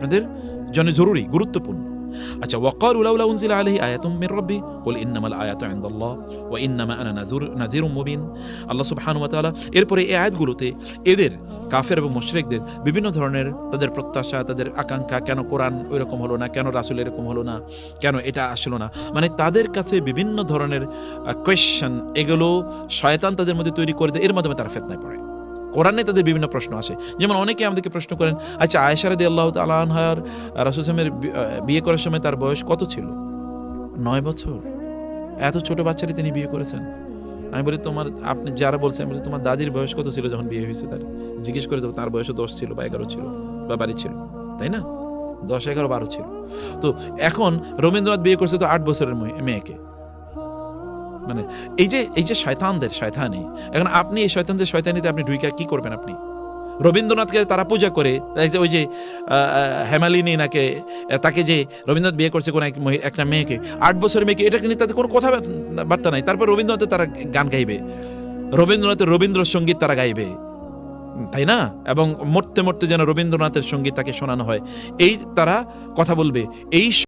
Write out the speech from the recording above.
আপনাদের জন্য জরুরি, গুরুত্বপূর্ণ। আচ্ছা ওয়াকাল উলাউলা উনজিলা আলাইহি আয়াতুম মির রাব্বি, কুল ইন্নামাল আয়াতু ইনদাল্লাহ, ওয়া ইন্নামা আনা নাযুর, নাযিরুম মুবিন। আল্লাহ সুবহানাহু ওয়া তাআলা এরপরে এই আয়াতগুলোতে এদের, কাফের এবং মুশরিকদের বিভিন্ন ধরনের তাদের প্রত্যাশা, তাদের আকাঙ্ক্ষা, কেন কোরআন ওইরকম হলো না, কেন রাসূল এরকম হলো না, কেন এটা আসলো না মানে তাদের কাছে বিভিন্ন ধরনের কোয়েশ্চেন এগুলো শয়তান তাদের মধ্যে তৈরি করে দেয়, এর মাধ্যমে তারা ফেতনায় পড়ে। কোরআনে তাদের বিভিন্ন প্রশ্ন আসে। যেমন অনেকে আমাদেরকে প্রশ্ন করেন আচ্ছা আয়েশারাদি আল্লাহ তালানহার রাসুসামের বিয়ে করার সময় তার বয়স কত ছিল? নয় বছর। এত ছোট বাচ্চারই তিনি বিয়ে করেছেন। আমি বলি, তোমার, আপনি যারা বলছেন, আমি বলি, তোমার দাদির বয়স কত ছিল যখন বিয়ে হয়েছে তার? জিজ্ঞেস করে দেবো তার বয়সও দশ ছিল বা এগারো ছিল বা বাড়ি ছিল। তাই না? দশ, এগারো, বারো ছিল। তো এখন রবীন্দ্রনাথ বিয়ে করছে তো আট বছরের মেয়ে- মেয়েকে। মানে এই যে এই যে শয়তানদের, শয়তানি। এখন আপনি এই শয়তানদের, শয়তানিতে আপনি ঢুইকা কি করবেন আপনি? রবীন্দ্রনাথকে তারা পূজা করে ওই যে হেমালিনী নাকে তাকে যে রবীন্দ্রনাথ বিয়ে করছে কোন এক একটা মেয়েকে, আট বছরের মেয়েকে এটাকে নিয়ে তাদের কোনো কথা বার্তা নাই? তারপর রবীন্দ্রনাথের তারা গান গাইবে। রবীন্দ্রনাথের রবীন্দ্রসঙ্গীত তারা গাইবে। তাই না? এবং মরতে মরতে যেন রবীন্দ্রনাথের সংগীত তাকে শোনানো হয়। এই তারা কথা বলবে। এই